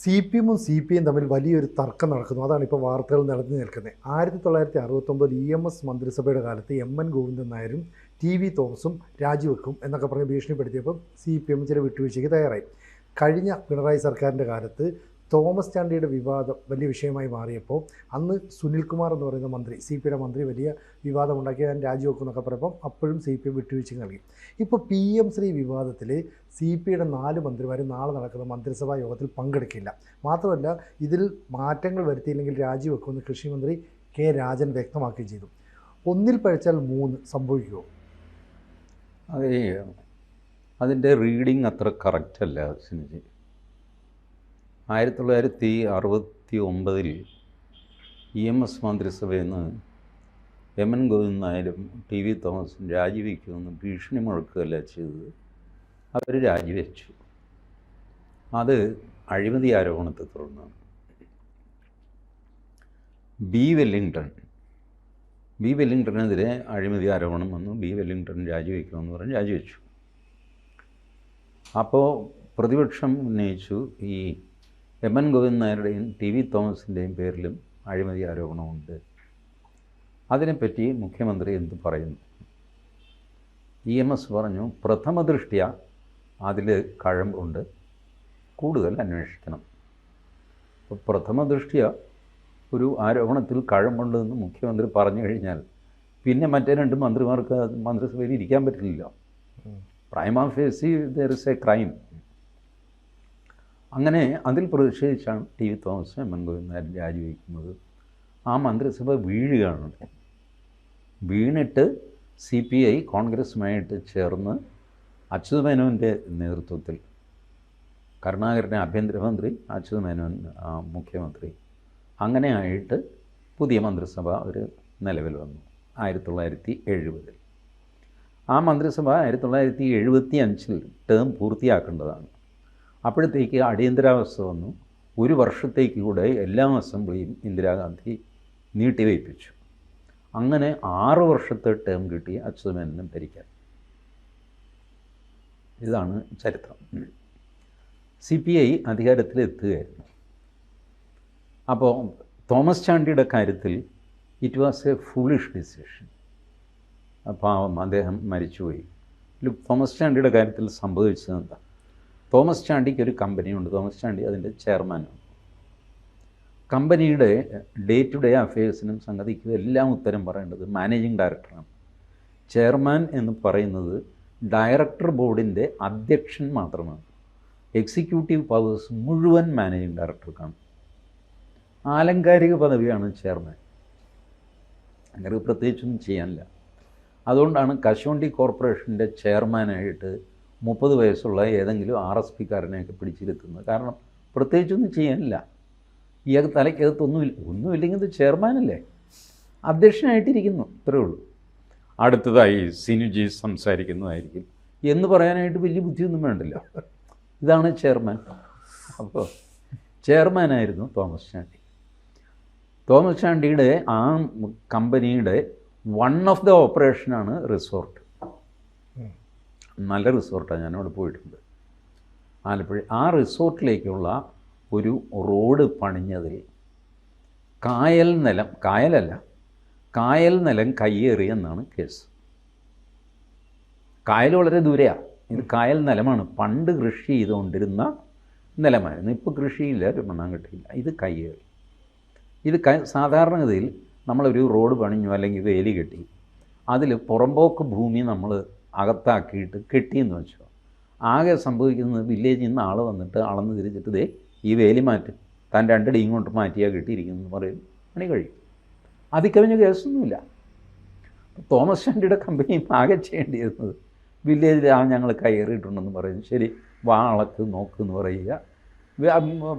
C P എമ്മും C P M തമ്മിൽ വലിയൊരു തർക്കം നടക്കുന്നു. അതാണ് ഇപ്പോൾ വാർത്തകൾ നടന്നു നിൽക്കുന്നത്. ആയിരത്തി തൊള്ളായിരത്തി അറുപത്തൊമ്പത് ഇ എം എസ് മന്ത്രിസഭയുടെ കാലത്ത് എം എൻ ഗോവിന്ദൻ നായരും ടി വി തോമസും രാജിവെക്കും എന്നൊക്കെ പറഞ്ഞ് ഭീഷണിപ്പെടുത്തിയപ്പോൾ സി പി എം ചില വിട്ടുവീഴ്ചയ്ക്ക് തയ്യാറായി. കഴിഞ്ഞ പിണറായി സർക്കാരിന്റെ കാലത്ത് തോമസ് ചാണ്ടിയുടെ വിവാദം വലിയ വിഷയമായി മാറിയപ്പോൾ അന്ന് സുനിൽകുമാർ എന്ന് പറയുന്ന മന്ത്രി സി പിയുടെ മന്ത്രി വലിയ വിവാദമുണ്ടാക്കി ഞാൻ രാജിവെക്കും എന്നൊക്കെ പറയുമ്പോൾ അപ്പോഴും സി പി വിട്ടുവീഴ്ച നൽകി. ഇപ്പോൾ പി എം ശ്രീ വിവാദത്തിൽ സി പിയുടെ നാല് മന്ത്രിമാർ നാളെ നടക്കുന്ന മന്ത്രിസഭാ യോഗത്തിൽ പങ്കെടുക്കില്ല. മാത്രമല്ല ഇതിൽ മാറ്റങ്ങൾ വരുത്തിയില്ലെങ്കിൽ രാജിവെക്കുമെന്ന് കൃഷിമന്ത്രി കെ രാജൻ വ്യക്തമാക്കുകയും ചെയ്തു. ഒന്നിൽ പഴിച്ചാൽ മൂന്ന് സംഭവിക്കുമോ അതെ അതിന്റെ റീഡിങ് അത്ര കറക്റ്റ് അല്ല സിനിജി. ആയിരത്തി തൊള്ളായിരത്തി അറുപത്തി ഒമ്പതിൽ ഇ എം എസ് മന്ത്രിസഭയിൽ നിന്ന് എം എൻ ഗോവിന്ദ് നായരും ടി വി തോമസും രാജിവെക്കുമെന്ന് ഭീഷണി മുഴക്കുകയല്ല ചെയ്തത്. അവർ രാജിവെച്ചു. അത് അഴിമതി ആരോപണത്തെ തുടർന്നാണ്. ബി വെല്ലിങ്ടൺ ബി വെല്ലിങ്ടണെതിരെ അഴിമതി ആരോപണം വന്നു. ബി വെല്ലിങ്ടൺ രാജിവെക്കുമെന്ന് പറഞ്ഞ് രാജിവെച്ചു. അപ്പോൾ പ്രതിപക്ഷം ഉന്നയിച്ചു ഈ എം എൻ ഗോവിന്ദൻ നായരുടെയും ടി വി തോമസിന്റെയും പേരിലും അഴിമതി ആരോപണമുണ്ട്. അതിനെപ്പറ്റി മുഖ്യമന്ത്രി എന്ത് പറയുന്നു? ഇ എം എസ് പറഞ്ഞു പ്രഥമ ദൃഷ്ട്യ അതിൽ കഴമ്പുണ്ട് കൂടുതൽ അന്വേഷിക്കണം. അപ്പോൾ പ്രഥമ ദൃഷ്ട്യ ഒരു ആരോപണത്തിൽ കഴമ്പുണ്ടെന്ന് മുഖ്യമന്ത്രി പറഞ്ഞു കഴിഞ്ഞാൽ പിന്നെ മറ്റേ രണ്ട് മന്ത്രിമാർക്ക് മന്ത്രിസഭയിൽ ഇരിക്കാൻ പറ്റില്ല prima facie there is a crime അങ്ങനെ അതിൽ പ്രതിഷേധിച്ചാണ് T V Thomas M Govindan രാജിവെക്കുന്നത്. ആ മന്ത്രിസഭ വീഴുകയാണ്. വീണിട്ട് സി പി ഐ കോൺഗ്രസുമായിട്ട് ചേർന്ന് അച്യുത മേനോന്റെ നേതൃത്വത്തിൽ കരുണാകരന്റെ ആഭ്യന്തരമന്ത്രി അച്യുത മേനോൻ മുഖ്യമന്ത്രി അങ്ങനെ ആയിട്ട് പുതിയ മന്ത്രിസഭ ഒരു നിലവിൽ വന്നു ആയിരത്തി തൊള്ളായിരത്തി എഴുപതിൽ ആ മന്ത്രിസഭ ആയിരത്തി തൊള്ളായിരത്തി എഴുപത്തി അഞ്ചിൽ ടേം പൂർത്തിയാക്കേണ്ടതാണ്. അപ്പോഴത്തേക്ക് അടിയന്തരാവസ്ഥ വന്നു. ഒരു വർഷത്തേക്ക് കൂടെ എല്ലാ അസംബ്ലിയും ഇന്ദിരാഗാന്ധി നീട്ടിവയ്പ്പിച്ചു. അങ്ങനെ ആറ് വർഷത്തെ ടേം കിട്ടി അച്യുതമേനനും ഭരിക്കാൻ. ഇതാണ് ചരിത്രം. സി പി ഐ അധികാരത്തിലെത്തുകയായിരുന്നു അപ്പോൾ തോമസ് ചാണ്ടിയുടെ കാര്യത്തിൽ it was a foolish decision പാവം അദ്ദേഹം മരിച്ചുപോയി. തോമസ് ചാണ്ടിയുടെ കാര്യത്തിൽ സംഭവിച്ചത് എന്താ? തോമസ് ചാണ്ടിക്ക് ഒരു കമ്പനിയുണ്ട്. തോമസ് ചാണ്ടി അതിന്റെ ചെയർമാനാണ് കമ്പനിയുടെ ഡേ ടു ഡേ അഫയേഴ്സിനും സംഗതിക്കും എല്ലാം ഉത്തരം പറയേണ്ടത് മാനേജിങ് ഡയറക്ടറാണ് ചെയർമാൻ എന്ന് പറയുന്നത് ഡയറക്ടർ ബോർഡിന്റെ അധ്യക്ഷൻ മാത്രമാണ്. എക്സിക്യൂട്ടീവ് പവേഴ്സ് മുഴുവൻ മാനേജിങ് ഡയറക്ടർക്കാണ് ആലങ്കാരിക പദവിയാണ് ചെയർമാൻ. അങ്ങനെ പ്രത്യേകിച്ചൊന്നും ചെയ്യാനില്ല. അതുകൊണ്ടാണ് കശുവണ്ടി കോർപ്പറേഷന്റെ ചെയർമാനായിട്ട് മുപ്പത് വയസ്സുള്ള ഏതെങ്കിലും ആർ എസ് പിക്കാരനെയൊക്കെ പിടിച്ചിരുത്തുന്നത്. കാരണം പ്രത്യേകിച്ചൊന്നും ചെയ്യാനില്ല. ഇയാൾക്ക് തലയ്ക്കകത്തൊന്നുമില്ല ഒന്നുമില്ലെങ്കിൽ ഇത് ചെയർമാനല്ലേ? അധ്യക്ഷനായിട്ടിരിക്കുന്നു. ഇത്രയേ ഉള്ളൂ. അടുത്തതായി സിനുജി സംസാരിക്കുന്നതായിരിക്കും. എന്ന് പറയാനായിട്ട് വലിയ ബുദ്ധിയൊന്നും വേണ്ടില്ല. ഇതാണ് ചെയർമാൻ. അപ്പോൾ ചെയർമാനായിരുന്നു തോമസ് ചാണ്ടി. തോമസ് ചാണ്ടിയുടെ ആ കമ്പനിയുടെ വൺ ഓഫ് ദ ഓപ്പറേഷനാണ് റിസോർട്ട്. നല്ല റിസോർട്ടാണ്. ഞാൻ അവിടെ പോയിട്ടുണ്ട്. ആലപ്പുഴ ആ റിസോർട്ടിലേക്കുള്ള ഒരു റോഡ് പണിഞ്ഞതിൽ കായൽ നിലം കായലല്ല. കായൽ നിലം കയ്യേറി എന്നാണ് കേസ്. കായൽ വളരെ ദൂരെയാണ് ഇത് കായൽ നിലമാണ്. പണ്ട് കൃഷി ചെയ്തുകൊണ്ടിരുന്ന നിലമായിരുന്നു. ഇപ്പോൾ കൃഷിയില്ല. ഒരു മണ്ണാങ്കട്ടിയില്ല ഇത് കയ്യേറി. ഇത് ക സാധാരണഗതിയിൽ നമ്മളൊരു റോഡ് പണിഞ്ഞു അല്ലെങ്കിൽ വേലി കെട്ടി. അതിൽ പുറമ്പോക്ക് ഭൂമി നമ്മൾ അകത്താക്കിയിട്ട് കെട്ടിയെന്ന് വെച്ചോ. ആകെ സംഭവിക്കുന്നത് വില്ലേജിൽ നിന്ന് ആൾ വന്നിട്ട് അളന്ന് തിരിച്ചിട്ട് ദേ ഈ വേലി മാറ്റും. താൻ രണ്ടടി ഇങ്ങോട്ട് മാറ്റിയാൽ കിട്ടിയിരിക്കുന്നു എന്ന് പറയും പണി കഴിയും. അതിക്കവിഞ്ഞ കേസൊന്നുമില്ല. തോമസ് ചാണ്ടിയുടെ കമ്പനി ആകെ ചെയ്യേണ്ടിയിരുന്നത് വില്ലേജിൽ ആ ഞങ്ങൾ കയറിയിട്ടുണ്ടെന്ന് പറയും ശരി വാ അളക്ക് നോക്ക് എന്ന് പറയുക.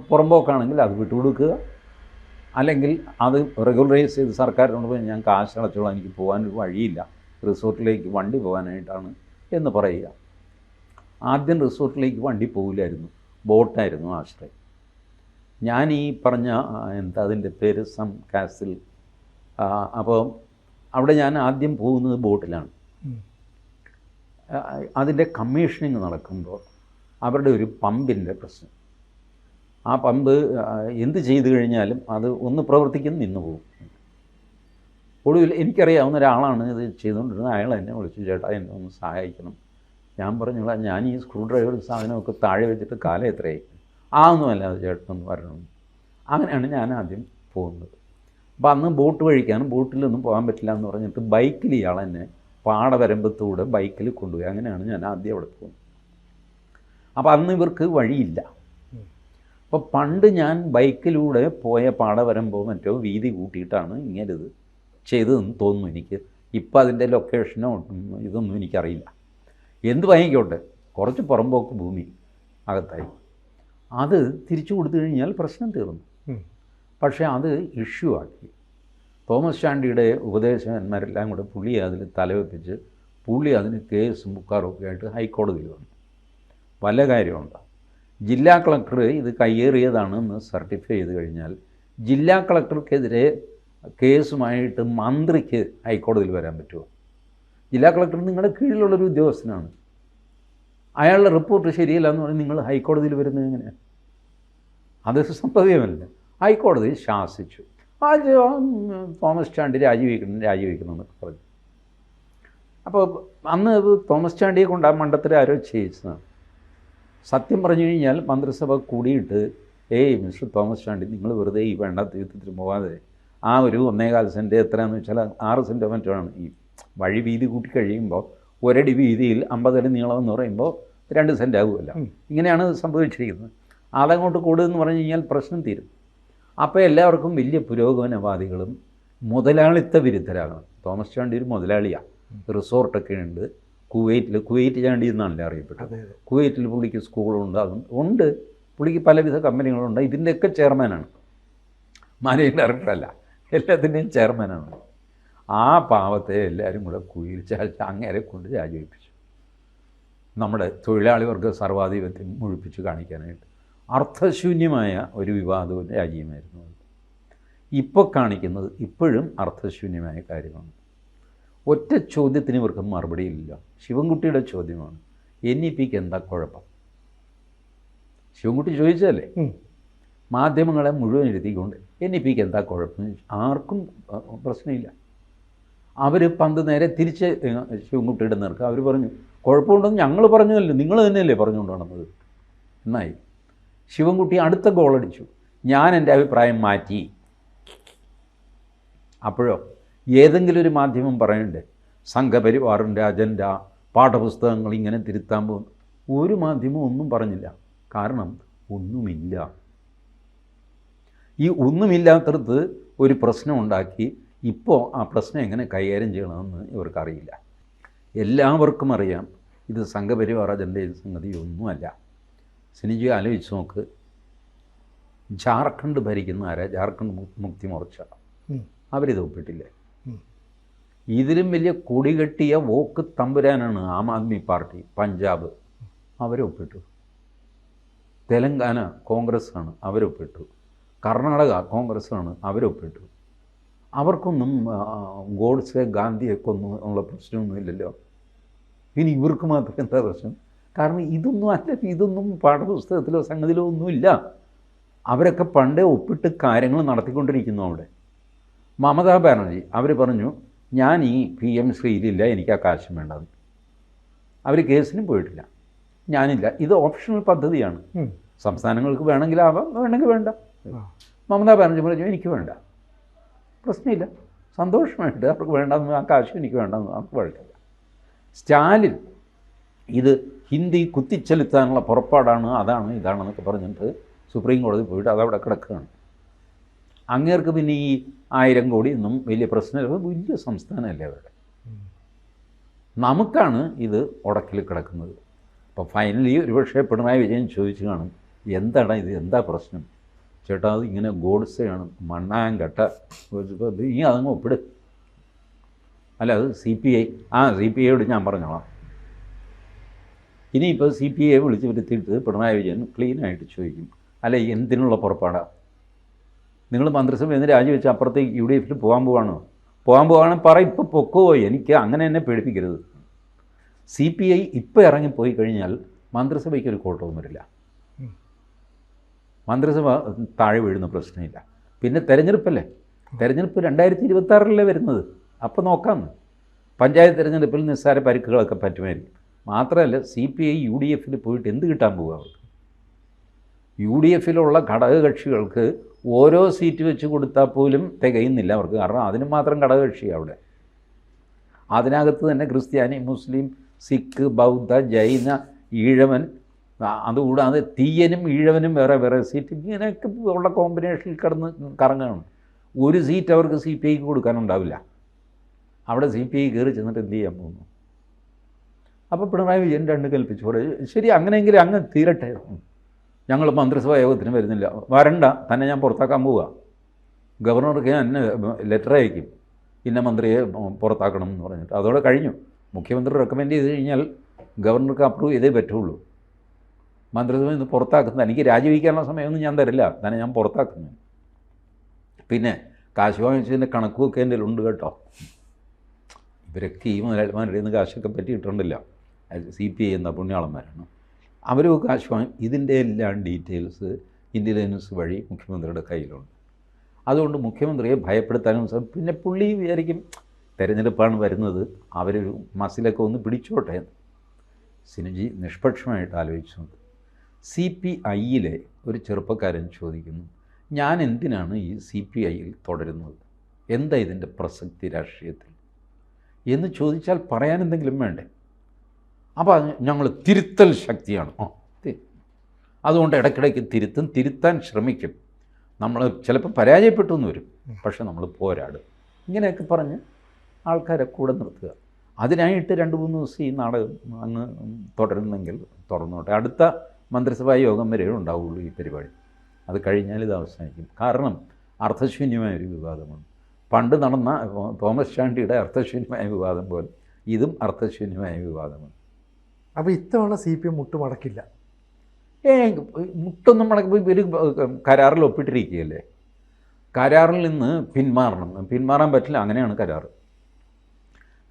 പുറമ്പോക്കാണെങ്കിൽ അത് വിട്ടുകൊടുക്കുക. അല്ലെങ്കിൽ അത് റെഗുലറൈസ് ചെയ്ത് സർക്കാരിനോട് പോയി ഞാൻ കാശ് അടച്ചോളാം എനിക്ക് പോകാനൊരു വഴിയില്ല. റിസോർട്ടിലേക്ക് വണ്ടി പോകാനായിട്ടാണ് എന്ന് പറയുക. ആദ്യം റിസോർട്ടിലേക്ക് വണ്ടി പോകില്ലായിരുന്നു. ബോട്ടായിരുന്നു ആശ്രയം. ഞാൻ ഈ പറഞ്ഞ എന്താ അതിന്റെ പേര്? Some castle. അപ്പോൾ അവിടെ ഞാൻ ആദ്യം പോകുന്നത് ബോട്ടിലാണ്. അതിന്റെ കമ്മീഷനിങ് നടക്കുമ്പോൾ അവരുടെ ഒരു പമ്പിന്റെ പ്രശ്നം. ആ പമ്പ് എന്ത് ചെയ്തു കഴിഞ്ഞാലും അത് ഒന്ന് പ്രവർത്തിക്കുന്നു നിന്ന് പോകും. ഒടുവിൽ എനിക്കറിയാവുന്ന ഒരാളാണ് ഇത് ചെയ്തുകൊണ്ടിരുന്നത്. അയാൾ എന്നെ വിളിച്ചു ചേട്ടാ എന്നെ ഒന്ന് സഹായിക്കണം. ഞാൻ പറഞ്ഞോളാം ഞാൻ ഈ സ്ക്രൂ ഡ്രൈവർ സാധനമൊക്കെ താഴെ വെച്ചിട്ട് കാലം എത്രയായി? ആ ഒന്നുമല്ല ചേട്ടനൊന്ന് വരണം. അങ്ങനെയാണ് ഞാൻ ആദ്യം പോകുന്നത്. അപ്പോൾ അന്ന് ബോട്ട് വഴിക്കാണ് ബോട്ടിലൊന്നും പോകാൻ പറ്റില്ല എന്ന് പറഞ്ഞിട്ട് ബൈക്കിൽ ഇയാൾ എന്നെ പാട വരമ്പത്തൂടെ ബൈക്കിൽ കൊണ്ടുപോയി. അങ്ങനെയാണ് ഞാൻ ആദ്യം അവിടെ പോകുന്നത്. അപ്പോൾ അന്ന് ഇവർക്ക് വഴിയില്ല. അപ്പോൾ പണ്ട് ഞാൻ ബൈക്കിലൂടെ പോയ പാടവരമ്പോ മറ്റോ വീതി കൂട്ടിയിട്ടാണ് ഇങ്ങനെ ഇത് ചെയ്തതെന്ന് തോന്നുന്നു എനിക്ക്. ഇപ്പം അതിന്റെ ലൊക്കേഷനോ ഇതൊന്നും എനിക്കറിയില്ല. എന്ത് വാങ്ങിക്കോട്ടെ കുറച്ച് പുറമ്പോക്ക് ഭൂമി അകത്തായി. അത് തിരിച്ചു കൊടുത്തു കഴിഞ്ഞാൽ പ്രശ്നം തീർന്നു. പക്ഷേ അത് ഇഷ്യൂ ആക്കി. തോമസ് ചാണ്ടിയുടെ ഉപദേശകന്മാരെല്ലാം കൂടെ പുള്ളി അതിൽ തലവെപ്പിച്ച് പുള്ളി അതിന് കേസും ബുക്കാറും ഒക്കെ ആയിട്ട് ഹൈക്കോടതിയിൽ വന്നു. പല കാര്യമുണ്ട്? ജില്ലാ കളക്ടർ ഇത് കയ്യേറിയതാണെന്ന് സർട്ടിഫൈ ചെയ്ത് കഴിഞ്ഞാൽ ജില്ലാ കളക്ടർക്കെതിരെ കേസുമായിട്ട് മന്ത്രിക്ക് ഹൈക്കോടതിയിൽ വരാൻ പറ്റുമോ? ജില്ലാ കളക്ടർ നിങ്ങളുടെ കീഴിലുള്ളൊരു ഉദ്യോഗസ്ഥനാണ്. അയാളുടെ റിപ്പോർട്ട് ശരിയല്ല എന്ന് പറഞ്ഞ് നിങ്ങൾ ഹൈക്കോടതിയിൽ വരുന്നത് എങ്ങനെയാണ് അത് സംഭവ്യമല്ല ഹൈക്കോടതി ശാസിച്ചു. ആ തോമസ് ചാണ്ടി രാജിവെക്കണം രാജിവെക്കണം എന്നൊക്കെ പറഞ്ഞു. അപ്പോൾ അന്ന് തോമസ് ചാണ്ടിയെ കൊണ്ട് ആ മണ്ഡലത്തിൽ ആരോ ചെയ്യിച്ചതാണ്. സത്യം പറഞ്ഞു കഴിഞ്ഞാൽ മന്ത്രിസഭ കൂടിയിട്ട് ഏയ് മിസ്റ്റർ തോമസ് ചാണ്ടി നിങ്ങൾ വെറുതെ ഈ വേണ്ടാത്ത യുദ്ധത്തിന് പോകാതെ ആ ഒരു ഒന്നേകാൽ സെന്റ് എത്രയാണെന്ന് വെച്ചാൽ ആറ് സെന്റോ മറ്റോ ആണ്. ഈ വഴി വീതി കൂട്ടി കഴിയുമ്പോൾ ഒരടി വീതിയിൽ അമ്പതടി നീളം എന്ന് പറയുമ്പോൾ രണ്ട് സെന്റ് ആകുമല്ലോ ഇങ്ങനെയാണ് സംഭവിച്ചിരിക്കുന്നത്. അതങ്ങോട്ട് കൂടുതലെന്ന് പറഞ്ഞു കഴിഞ്ഞാൽ പ്രശ്നം തീരും. അപ്പോൾ എല്ലാവർക്കും വലിയ പുരോഗമനവാദികളും മുതലാളിത്ത വിരുദ്ധരാകണം. തോമസ് ചാണ്ടി ഒരു മുതലാളിയാണ് റിസോർട്ടൊക്കെ ഉണ്ട്. കുവൈറ്റിൽ കുവൈറ്റ് ചാണ്ടി എന്നാണല്ലേ അറിയപ്പെട്ടത്? കുവൈറ്റിൽ പുള്ളിക്ക് സ്കൂളുണ്ട് അതും ഉണ്ട്. പുള്ളിക്ക് പലവിധ കമ്പനികളുണ്ട്. ഇതിന്റെയൊക്കെ ചെയർമാനാണ്. മാനേജിംഗ് ഡയറക്ടറല്ല. എല്ലാത്തിന്റെയും ചെയർമാനാണ് ആ പാവത്തെ എല്ലാവരും കൂടെ കുയിൽ അങ്ങേരെ കൊണ്ട് രാജിവെപ്പിച്ചു നമ്മുടെ തൊഴിലാളി വർഗ സർവാധിപത്യം മുഴിപ്പിച്ച് കാണിക്കാനായിട്ട് അർത്ഥശൂന്യമായ ഒരു വിവാദവും രാജ്യമായിരുന്നു ഇപ്പോൾ കാണിക്കുന്നത് ഇപ്പോഴും അർത്ഥശൂന്യമായ കാര്യമാണ്. ഒറ്റ ചോദ്യത്തിന് ഇവർക്ക് മറുപടിയില്ല ശിവൻകുട്ടിയുടെ ചോദ്യമാണ് എൻ ഇ പിക്ക് എന്താ കുഴപ്പം? ശിവൻകുട്ടി ചോദിച്ചതല്ലേ. മാധ്യമങ്ങളെ മുഴുവൻ ഇരുത്തിക്കൊണ്ട് എൻ ഇ പിക്ക് എന്താ കുഴപ്പം? ആർക്കും പ്രശ്നമില്ല. അവർ പന്ത് നേരെ തിരിച്ച് ശിവൻകുട്ടിയുടെ നേർക്ക് അവർ പറഞ്ഞു കുഴപ്പമുണ്ടെന്ന് ഞങ്ങൾ പറഞ്ഞതല്ലേ നിങ്ങൾ തന്നെയല്ലേ പറഞ്ഞുകൊണ്ട് നടന്നത്? എന്നായി. ശിവൻകുട്ടി അടുത്ത ഗോളടിച്ചു ഞാൻ എന്റെ അഭിപ്രായം മാറ്റി. അപ്പോഴോ ഏതെങ്കിലും ഒരു മാധ്യമം പറയണ്ടേ സംഘപരിവാറിന്റെ അജണ്ട പാഠപുസ്തകങ്ങൾ ഇങ്ങനെ തിരുത്താൻ പോകുന്നു ഒരു മാധ്യമം ഒന്നും പറഞ്ഞില്ല. കാരണം ഒന്നുമില്ല. ഈ ഒന്നുമില്ലാത്തടത്ത് ഒരു പ്രശ്നം ഉണ്ടാക്കി ഇപ്പോൾ ആ പ്രശ്നം എങ്ങനെ കൈകാര്യം ചെയ്യണമെന്ന് ഇവർക്കറിയില്ല. എല്ലാവർക്കും അറിയാം ഇത് സംഘപരിവാർ അജണ്ടയും സംഗതിയൊന്നുമല്ല സിനിജി ആലോചിച്ച് നോക്ക്. ജാർഖണ്ഡ് ഭരിക്കുന്ന ആരാ? ജാർഖണ്ഡ് മുക്തി മോർച്ച. അവരിത് ഒപ്പിട്ടില്ലേ? ഇതിലും വലിയ കൊടികെട്ടിയ വോക്ക് തമ്പുരാനാണ് ആം ആദ്മി പാർട്ടി പഞ്ചാബ്. അവരൊപ്പിട്ടു. തെലങ്കാന കോൺഗ്രസ് ആണ് അവരൊപ്പിട്ടു. കർണാടക കോൺഗ്രസ് ആണ് അവരൊപ്പിട്ടു അവർക്കൊന്നും ഗോഡ്സെ ഗാന്ധിയൊക്കെ ഉള്ള പ്രശ്നമൊന്നും ഇല്ലല്ലോ. ഇനി ഇവർക്ക് മാത്രം എന്താ പ്രശ്നം? കാരണം ഇതൊന്നും അല്ല ഇതൊന്നും പാഠപുസ്തകത്തിലോ സംഗതിയിലോ ഒന്നുമില്ല. അവരൊക്കെ പണ്ടേ ഒപ്പിട്ട് കാര്യങ്ങൾ നടത്തിക്കൊണ്ടിരിക്കുന്നു അവിടെ. മമതാ ബാനർജി അവർ പറഞ്ഞു ഞാൻ ഈ പി എം ശ്രീയിലില്ല എനിക്ക് ആ കാശും വേണ്ടത്. അവർ കേസിനും പോയിട്ടില്ല. ഞാനില്ല. ഇത് ഓപ്ഷണൽ പദ്ധതിയാണ്. സംസ്ഥാനങ്ങൾക്ക് വേണമെങ്കിൽ ആവാം വേണമെങ്കിൽ വേണ്ട. മമതാ ബാനർജി പറഞ്ഞു എനിക്ക് വേണ്ട. പ്രശ്നമില്ല. സന്തോഷമായിട്ട് അവർക്ക് വേണ്ടെന്ന് ആ കാശ് എനിക്ക് വേണ്ടെന്ന് അവർക്ക് കുഴപ്പമില്ല സ്റ്റാലിൻ ഇത് ഹിന്ദി കുത്തിച്ചെലുത്താനുള്ള പുറപ്പാടാണ് അതാണ് ഇതാണെന്നൊക്കെ പറഞ്ഞിട്ട് സുപ്രീം കോടതി പോയിട്ട് അതവിടെ കിടക്കുകയാണ്. അങ്ങേർക്ക് പിന്നെ ഈ ആയിരം കോടി ഒന്നും വലിയ പ്രശ്നമില്ല. വലിയ സംസ്ഥാനമല്ലേ അവരുടെ നമുക്കാണ് ഇത് ഉടക്കിൽ കിടക്കുന്നത്. അപ്പോൾ ഫൈനലി ഒരുപക്ഷെ പിണറായി വിജയൻ ചോദിച്ചു കാണും എന്താണ് ഇത് എന്താ പ്രശ്നം? ചേട്ടാ അത് ഇങ്ങനെ ഗോഡ്സെയാണ്. മണ്ണാങ്കട്ട നീ അതങ്ങ് ഒപ്പിട്. അല്ല അത് സി പി ഐ. ആ സി പി ഐയോട് ഞാൻ പറഞ്ഞോളാം. ഇനിയിപ്പോൾ സി പി ഐ വിളിച്ച് വരുത്തിയിട്ട് പിണറായി വിജയൻ ക്ലീനായിട്ട് ചോദിക്കും. അല്ല എന്തിനുള്ള പുറപ്പാടാ? നിങ്ങൾ മന്ത്രിസഭയിൽ നിന്ന് രാജിവെച്ച് അപ്പുറത്തേക്ക് യു ഡി എഫിൽ പോകാൻ പോവാണോ? പോകാൻ പോകാണെങ്കിൽ പറ ഇപ്പോൾ പൊക്കുവോ എനിക്ക് അങ്ങനെ എന്നെ പേടിപ്പിക്കരുത്. സി പി ഐ ഇപ്പോൾ ഇറങ്ങിപ്പോയി കഴിഞ്ഞാൽ മന്ത്രിസഭയ്ക്ക് ഒരു കോട്ടവും വരില്ല. മന്ത്രിസഭ താഴെ വീഴുന്ന പ്രശ്നമില്ല. പിന്നെ തെരഞ്ഞെടുപ്പല്ലേ? തെരഞ്ഞെടുപ്പ് രണ്ടായിരത്തി ഇരുപത്താറിലല്ലേ വരുന്നത്? അപ്പോൾ നോക്കാമെന്ന് പഞ്ചായത്ത് തിരഞ്ഞെടുപ്പിൽ നിസ്സാര പരിക്കുകളൊക്കെ പറ്റുമായിരിക്കും. മാത്രമല്ല C P I U D എഫിൽ പോയിട്ട് എന്ത് കിട്ടാൻ പോകുക അവർക്ക്? യു ഡി എഫിലുള്ള ഘടകകക്ഷികൾക്ക് ഓരോ സീറ്റ് വെച്ച് കൊടുത്താൽ പോലും തികയുന്നില്ല അവർക്ക്. കാരണം അതിന് മാത്രം ഘടകകക്ഷിയാണ് അവിടെ. അതിനകത്ത് തന്നെ ക്രിസ്ത്യാനി മുസ്ലിം സിഖ് ബൗദ്ധ ജൈന ഈഴവൻ അതുകൂടാതെ തീയനും ഈഴവനും വേറെ വേറെ സീറ്റ് ഇങ്ങനെയൊക്കെ ഉള്ള കോമ്പിനേഷനിൽ കിടന്ന് കറങ്ങുകയാണ് ഒരു സീറ്റ് അവർക്ക് സി പി ഐക്ക് കൊടുക്കാനുണ്ടാവില്ല. അവിടെ സി പി ഐ കയറി ചെന്നിട്ട് എന്ത് ചെയ്യാൻ പോകുന്നു? അപ്പോൾ പിണറായി വിജയൻ രണ്ട് കൽപ്പിച്ചോടെ ശരി അങ്ങനെയെങ്കിൽ അങ്ങ് തീരട്ടെ. ഞങ്ങൾ മന്ത്രിസഭാ യോഗത്തിന് വരുന്നില്ല. വരണ്ട തന്നെ ഞാൻ പുറത്താക്കാൻ പോവുക ഗവർണർക്ക് ഞാൻ ലെറ്റർ അയക്കും. ഇന്ന മന്ത്രിയെ പുറത്താക്കണം എന്ന് പറഞ്ഞിട്ട്. അതോടെ കഴിഞ്ഞു. മുഖ്യമന്ത്രി റെക്കമെൻഡ് ചെയ്ത് കഴിഞ്ഞാൽ ഗവർണർക്ക് അപ്രൂവ് ചെയ്തേ പറ്റുള്ളൂ. മന്ത്രിസഭയിൽ ഇന്ന് പുറത്താക്കുന്നത്. എനിക്ക് രാജിവെക്കാനുള്ള സമയമൊന്നും ഞാൻ തരില്ല. തന്നെ ഞാൻ പുറത്താക്കുന്നു. പിന്നെ കാശ് വാങ്ങിച്ചതിന്റെ കണക്കുമൊക്കെ എന്റെ ഉണ്ട് കേട്ടോ. ഇവരൊക്കെ ഈ മുതലാളിമാരുടെ നിന്ന് കാശൊക്കെ പറ്റിയിട്ടുണ്ടല്ലോ. സി പി ഐ എന്ന പുണ്യാളന്മാരാണ്. അവരും കാശ് വാങ്ങി ഇതിന്റെ എല്ലാം ഡീറ്റെയിൽസ് ഇന്റലിജൻസ് വഴി മുഖ്യമന്ത്രിയുടെ കയ്യിലുണ്ട്. അതുകൊണ്ട് മുഖ്യമന്ത്രിയെ ഭയപ്പെടുത്താനും പിന്നെ പുള്ളി വിചാരിക്കും തിരഞ്ഞെടുപ്പാണ് വരുന്നത്. അവരൊരു മസിലൊക്കെ ഒന്ന് പിടിച്ചോട്ടെ സിനജി നിഷ്പക്ഷമായിട്ട് ആലോചിച്ചു നോക്ക് സി പി ഐയിലെ ഒരു ചെറുപ്പക്കാരൻ ചോദിക്കുന്നു ഞാൻ എന്തിനാണ് ഈ സി പി ഐയിൽ തുടരുന്നത്? എന്താ ഇതിന്റെ പ്രസക്തി രാഷ്ട്രീയത്തിൽ? എന്ന് ചോദിച്ചാൽ പറയാൻ എന്തെങ്കിലും വേണ്ടേ? അപ്പോൾ ഞങ്ങൾ തിരുത്തൽ ശക്തിയാണ്. ആ അതുകൊണ്ട് ഇടയ്ക്കിടയ്ക്ക് തിരുത്തും തിരുത്താൻ ശ്രമിക്കും. നമ്മൾ ചിലപ്പോൾ പരാജയപ്പെട്ടു എന്ന് വരും പക്ഷെ നമ്മൾ പോരാടും. ഇങ്ങനെയൊക്കെ പറഞ്ഞ് ആൾക്കാരെ കൂടെ നിർത്തുക. അതിനായിട്ട് രണ്ട് മൂന്ന് ദിവസം ഈ നാടകം അങ്ങ് തുടരുന്നെങ്കിൽ തുടർന്നോട്ടെ. അടുത്ത മന്ത്രിസഭാ യോഗം വരെ ഉണ്ടാവുള്ളൂ ഈ പരിപാടി. അത് കഴിഞ്ഞാൽ ഇത് അവസാനിക്കും. കാരണം അർത്ഥശൂന്യമായ ഒരു വിവാദമാണ്. പണ്ട് നടന്ന തോമസ് ചാണ്ടിയുടെ അർത്ഥശൂന്യമായ വിവാദം പോലെ ഇതും അർത്ഥശൂന്യമായ വിവാദമാണ്. അപ്പോൾ ഇത്തവണ സി പി എം മുട്ടുമടക്കില്ല. ഏ മുട്ടൊന്നും മടക്കി ഇവർ കരാറിൽ ഒപ്പിട്ടിരിക്കുകയല്ലേ? കരാറിൽ നിന്ന് പിന്മാറണം. പിന്മാറാൻ പറ്റില്ല അങ്ങനെയാണ് കരാർ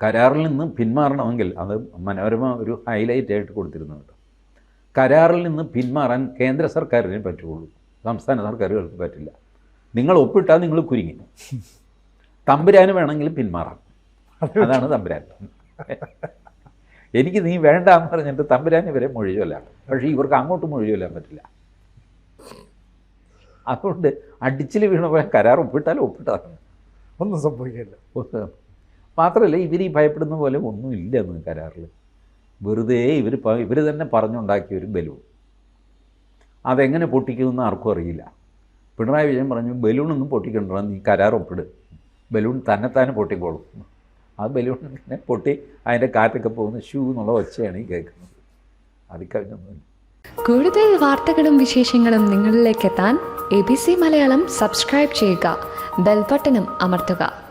കരാറിൽ നിന്ന് പിന്മാറണമെങ്കിൽ അത് മനോരമ ഒരു ഹൈലൈറ്റ് ആയിട്ട് കൊടുത്തിരുന്നു കേട്ടോ കരാറിൽ നിന്ന് പിന്മാറാൻ കേന്ദ്ര സർക്കാരിനെ പറ്റുള്ളൂ. സംസ്ഥാന സർക്കാരുകൾക്ക് പറ്റില്ല. നിങ്ങൾ ഒപ്പിട്ടാൽ നിങ്ങൾ കുരുങ്ങി. തമ്പുരാന് വേണമെങ്കിൽ പിന്മാറാം. അതാണ് തമ്പുരാൻ. എനിക്ക് നീ വേണ്ട എന്ന് പറഞ്ഞിട്ട് തമ്പുരാൻ ഇവരെ മൊഴിചൊല്ലാം പക്ഷേ ഇവർക്ക് അങ്ങോട്ട് മൊഴി ചൊല്ലാൻ പറ്റില്ല. അതുകൊണ്ട് അടിച്ചിൽ വീണ പോയ കരാർ ഒപ്പിട്ടാൽ ഒന്നും സംഭവിക്കില്ല. മാത്രമല്ല ഇവർ ഈ ഭയപ്പെടുന്ന പോലെ ഒന്നും ഇല്ലെന്ന് കരാറിൽ. വെറുതെ ഇവർ ഇവർ തന്നെ പറഞ്ഞുണ്ടാക്കിയ ഒരു ബലൂൺ. അതെങ്ങനെ പൊട്ടിക്കുമെന്ന് ആർക്കും അറിയില്ല. പിണറായി വിജയൻ പറഞ്ഞു ബലൂണൊന്നും പൊട്ടിക്കണ്ട നീ കരാർ ഒപ്പിട്. ബലൂൺ തന്നെത്താനെ പൊട്ടിക്കോളും. ആ ബലൂൺ ഇങ്ങനെ പൊട്ടി അതിന്റെ കാറ്റൊക്കെ പോകുന്ന ഷൂ എന്നുള്ള ഒച്ചയാണ് ഈ കേൾക്കുന്നത്. അത് കഴിഞ്ഞൊന്നുമില്ല. കൂടുതൽ വാർത്തകളും വിശേഷങ്ങളും നിങ്ങളിലേക്ക് എത്താൻ A B C Malayalam subscribe ചെയ്യുക. ബെൽബട്ടനും അമർത്തുക.